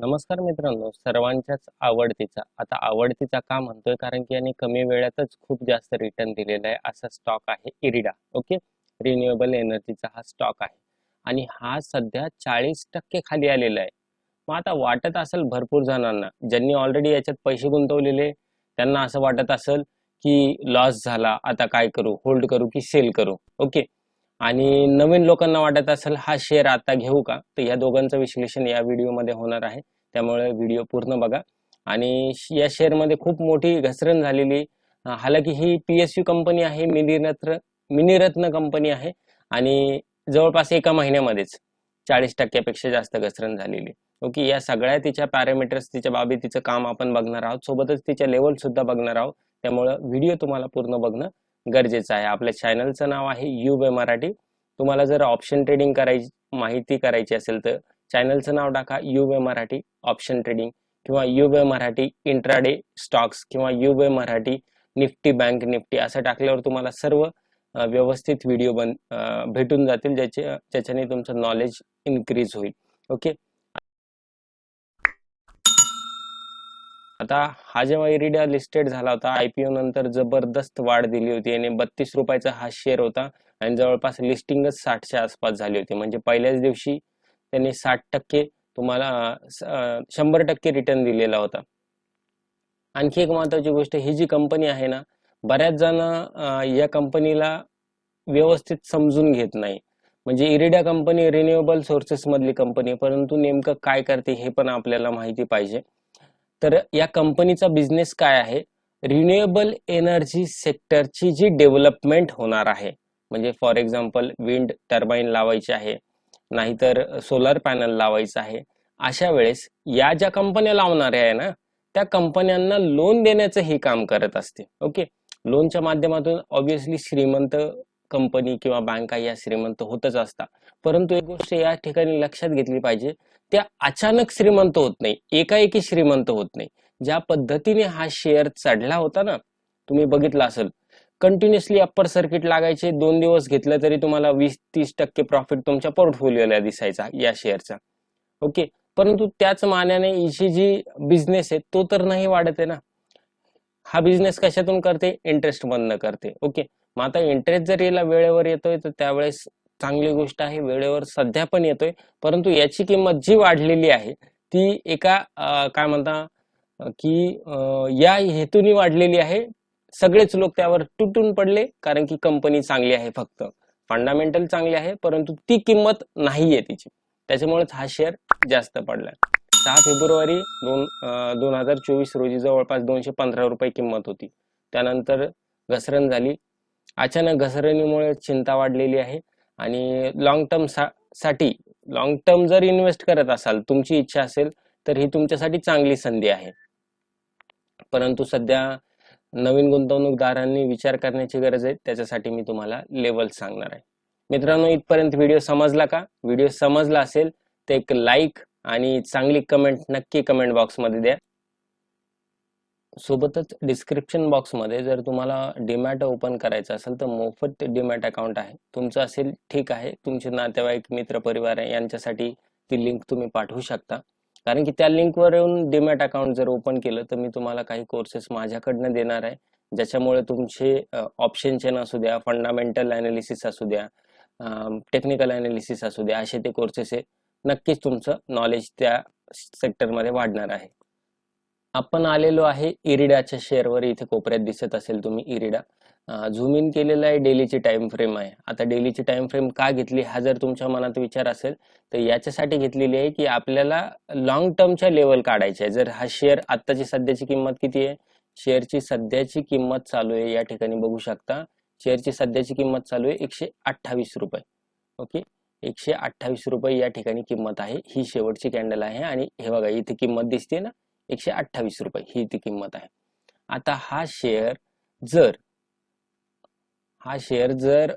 नमस्कार मित्रांनो सर्वांच्याच आवडतीचा आता आवडतीचा का म्हणतोय? कारण की याने कमी वेळातच खूप जास्त रिटर्न दिलेला आहे असा स्टॉक आहे इरिडा ओके रिन्युएबल एनर्जीचा हा स्टॉक आहे. आणि हा सध्या चाळीस टक्के खाली आलेला आहे. मग आता वाटत असेल भरपूर जणांना ज्यांनी ऑलरेडी याच्यात पैसे गुंतवलेले त्यांना असं वाटत असेल की लॉस झाला आता काय करू? होल्ड करू की सेल करू? ओके आणि नवीन लोकांना वाटत असेल हा शेअर आता घेऊ का? तर या दोघांचं विश्लेषण या व्हिडिओमध्ये होणार आहे. त्यामुळे व्हिडिओ पूर्ण बघा. आणि या शेअरमध्ये खूप मोठी घसरण झालेली हालाकी ही पी एस यू कंपनी आहे मिनिरत्न मिनिरत्न कंपनी आहे. आणि जवळपास एका महिन्यामध्येच चाळीस टक्क्यापेक्षा जास्त घसरण झालेली. ओके या सगळ्या तिच्या पॅरामीटर्स तिच्या बाबी तिचं काम आपण बघणार आहोत. सोबतच तिच्या लेवल सुद्धा बघणार आहोत. त्यामुळं व्हिडिओ तुम्हाला पूर्ण बघणं गरजेचं आहे. आपल्या चॅनलचं नाव आहे यू बे मराठी. तुम्हाला जर ऑप्शन ट्रेडिंग करायची माहिती करायची असेल तर चॅनलचं नाव टाका U way Marathi option trading किंवा U way Marathi intraday stocks किंवा U way Marathi Nifty bank Nifty असं टाकल्यावर तुम्हाला सर्व व्यवस्थित व्हिडिओ बन भेटून जातील ज्याचे ज्याच्याने तुमचं नॉलेज इन्क्रीज होईल. ओके आता हा जेव्हा इरिडिया लिस्टेड झाला होता आयपीओ नंतर जबरदस्त वाढ दिली होती आणि बत्तीस रुपयाचा हा शेअर होता. आणि जवळपास लिस्टिंगच साठच्या आसपास झाली होती. म्हणजे पहिल्याच दिवशी त्यांनी साठ टक्के तुम्हाला शंभर टक्के रिटर्न दिलेला होता. आणखी एक महत्वाची गोष्ट ही जी कंपनी आहे ना बऱ्याच जण या कंपनीला व्यवस्थित समजून घेत नाही. म्हणजे इरिडा कंपनी रिन्युएबल सोर्सेस मधली कंपनी परंतु नेमकं काय करते हे पण आपल्याला माहिती पाहिजे. तर या कंपनीचा बिझनेस काय आहे? रिन्युएबल एनर्जी सेक्टरची जी डेव्हलपमेंट होणार आहे. म्हणजे फॉर एक्झाम्पल विंड टर्बाईन लावायची आहे नाहीतर सोलर पॅनल लावायचं आहे अशा वेळेस या ज्या कंपन्या लावणाऱ्या आहे ना त्या कंपन्यांना लोन देण्याचं हे काम करत असते. ओके लोनच्या माध्यमातून ऑब्विसली श्रीमंत कंपनी किंवा बँका या श्रीमंत होतच असतात. परंतु एक गोष्ट या ठिकाणी लक्षात घेतली पाहिजे त्या अचानक श्रीमंत होत नाही एकाएकी श्रीमंत होत नाही. ज्या पद्धतीने हा शेअर चढला होता ना तुम्ही बघितला असेल कंटिन्युअसली अप्पर सर्किट लागायचे. दोन दिवस घेतलं तरी तुम्हाला वीस तीस टक्के प्रॉफिट तुमच्या पोर्टफोलिओला दिसायचा या शेअरचा ओके परंतु त्याच मानाने इशी जी बिझनेस आहे तो तर नाही वाढत आहे ना. हा बिझनेस कशातून करते? इंटरेस्ट मधनं करते. ओके मग आता इंटरेस्ट जर याला वेळेवर येतोय तर त्यावेळेस चांगली गोष्ट आहे. वेळेवर सध्या पण येतोय. परंतु याची किंमत जी वाढलेली आहे ती एका काय म्हणता की या हेतूने वाढलेली आहे सगळेच लोक त्यावर तुटून पडले कारण की कंपनी चांगली आहे फक्त. फंडामेंटल चांगली आहे परंतु ती किंमत नाहीये तिची. त्याच्यामुळेच हा शेअर जास्त पडला. सहा फेब्रुवारी दोन दोन हजार चोवीस रोजी जवळपास दोनशे पंधरा रुपये किंमत होती. त्यानंतर घसरण झाली. अचानक घसरणीमुळे चिंता वाढलेली आहे. आणि लॉंग टर्म सा साठी लॉंग टर्म जर इन्व्हेस्ट करत असाल तुमची इच्छा असेल तर ही तुमच्यासाठी चांगली संधी आहे. परंतु सध्या नवीन गुंतवणूकदारांनी विचार करण्याची गरज आहे. त्याच्यासाठी मी तुम्हाला लेवल सांगणार आहे. मित्रांनो इथपर्यंत व्हिडिओ समजला का? व्हिडिओ समजला असेल तर एक लाईक आणि चांगली कमेंट नक्की कमेंट बॉक्समध्ये द्या. सोबतच डिस्क्रिप्शन बॉक्समध्ये जर तुम्हाला डीमॅट ओपन करायचं असेल तर मोफत डीमॅट अकाउंट आहे. तुमचं असेल ठीक आहे. तुमचे नातेवाईक मित्र परिवार आहे यांच्यासाठी ती लिंक तुम्ही पाठवू शकता. कारण की त्या लिंकवर येऊन डीमॅट अकाउंट जर ओपन केलं तर मी तुम्हाला काही कोर्सेस माझ्याकडनं देणार आहे. ज्याच्यामुळे तुमचे ऑप्शन चेन असू द्या फंडामेंटल अनालिसिस असू द्या टेक्निकल अनालिसिस असू द्या असे ते कोर्सेस आहे नक्कीच तुमचं नॉलेज त्या सेक्टरमध्ये वाढणार आहे. आपण आलेलो आहे इरिडाच्या शेअरवर इथे कोपऱ्यात दिसत असेल तुम्ही इरिडा. झूम इन केलेला आहे डेलीची टाइम फ्रेम आहे. आता डेलीची टाइम फ्रेम का घेतली हा जर तुमच्या मनात विचार असेल तर याच्यासाठी घेतलेली आहे की आपल्याला लॉंग टर्मच्या लेवल काढायच्या आहे. जर हा शेअर आत्ताची सध्याची किंमत किती आहे? शेअरची सध्याची किंमत चालू आहे. या ठिकाणी बघू शकता शेअरची सध्याची किंमत चालू आहे एकशे अठ्ठावीस रुपये. ओके? एकशे अठ्ठावीस रुपये या ठिकाणी किंमत आहे. ही शेवटची कॅन्डल आहे आणि हे बघा इथे किंमत दिसते ना? एकशे अठ्ठावीस रुपये ही ती किंमत आहे. आता हा शेअर जर हा शेअर जर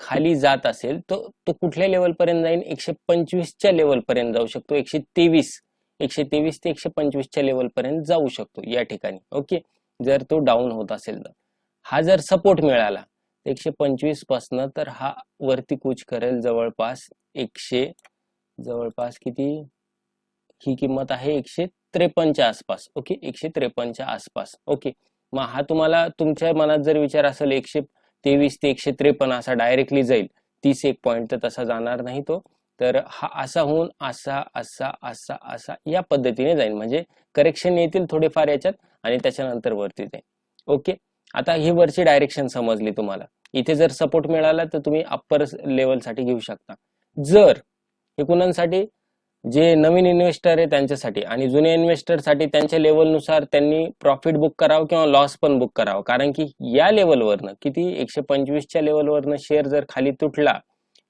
खाली जात असेल तर तो कुठल्या लेवल पर्यंत जाईल एकशे पंचवीसच्या लेवलपर्यंत जाऊ शकतो. एकशे तेवीस एकशे तेवीस ते एकशे पंचवीसच्या लेवलपर्यंत जाऊ शकतो या ठिकाणी. ओके जर तो डाऊन होत असेल तर. हा जर सपोर्ट मिळाला एकशे पंचवीस पासनं तर हा वरती कूच करेल जवळपास एकशे जवळपास किती? ही किंमत आहे एकशे त्रेपन्नच्या आसपास. ओके एकशे त्रेपन्नच्या आसपास. ओके मग हा तुम्हाला तुमच्या मनात जर विचार असेल एकशे तेवीस ते एकशे त्रेपन्न असा डायरेक्टली जाईल. तीस एक पॉईंट तर तसा जाणार नाही तो. तर हा असा होऊन असा असा असा असा या पद्धतीने जाईल. म्हणजे करेक्शन येतील थोडेफार याच्यात आणि त्याच्यानंतर वरती जाईल. ओके? आता ही वरची डायरेक्शन समजली तुम्हाला. इथे जर सपोर्ट मिळाला तर तुम्ही अप्पर लेवलसाठी घेऊ शकता. जर हे कुणांसाठी? जे नवीन इन्व्हेस्टर आहे त्यांच्यासाठी आणि जुने इन्व्हेस्टरसाठी त्यांच्या लेवलनुसार त्यांनी प्रॉफिट बुक करावं किंवा लॉस पण बुक करावं. कारण की या लेवलवरनं किती एकशे पंचवीसच्या लेवलवरनं शेअर जर खाली तुटला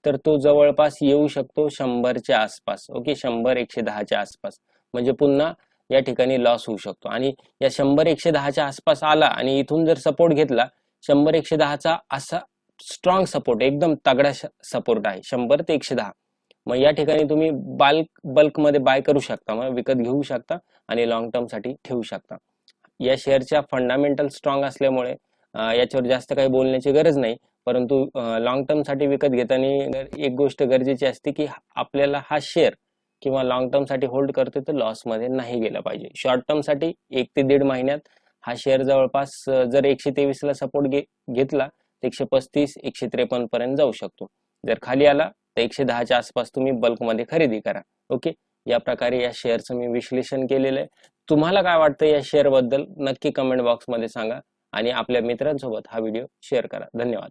तर तो जवळपास येऊ शकतो शंभरच्या आसपास. ओके शंभर एकशे दहाच्या आसपास. म्हणजे पुन्हा या ठिकाणी लॉस होऊ शकतो. आणि या शंभर एकशे दहाच्या आसपास आला आणि इथून जर सपोर्ट घेतला शंभर एकशे दहाचा असा स्ट्रॉंग सपोर्ट एकदम तगडा सपोर्ट आहे. शंभर ते एकशे दहा. मग या ठिकाणी तुम्ही बाल्क बल्कमध्ये बाय करू शकता. मग विकत घेऊ शकता आणि लॉंग टर्मसाठी ठेवू शकता. या शेअरच्या फंडामेंटल स्ट्रॉंग असल्यामुळे याच्यावर जास्त काही बोलण्याची गरज नाही. परंतु लॉंग टर्मसाठी विकत घेताना एक गोष्ट गरजेची असते की आपल्याला हा शेअर किंवा लॉंग टर्मसाठी होल्ड करतोय तर लॉसमध्ये नाही गेला पाहिजे. शॉर्ट टर्मसाठी एक ते दीड महिन्यात हा शेअर जवळपास जर एकशे तेवीस ला सपोर्ट घेतला तर एकशे पस्तीस एकशे त्रेपन्न पर्यंत जाऊ शकतो. जर खाली आला तर एकशे दहाच्या आसपास तुम्ही बल्कमध्ये खरेदी करा. ओके या प्रकारे या शेअरचं मी विश्लेषण केलेलं आहे. तुम्हाला काय वाटतं या शेअरबद्दल? नक्की कमेंट बॉक्समध्ये सांगा आणि आपल्या मित्रांसोबत हा व्हिडिओ शेअर करा. धन्यवाद.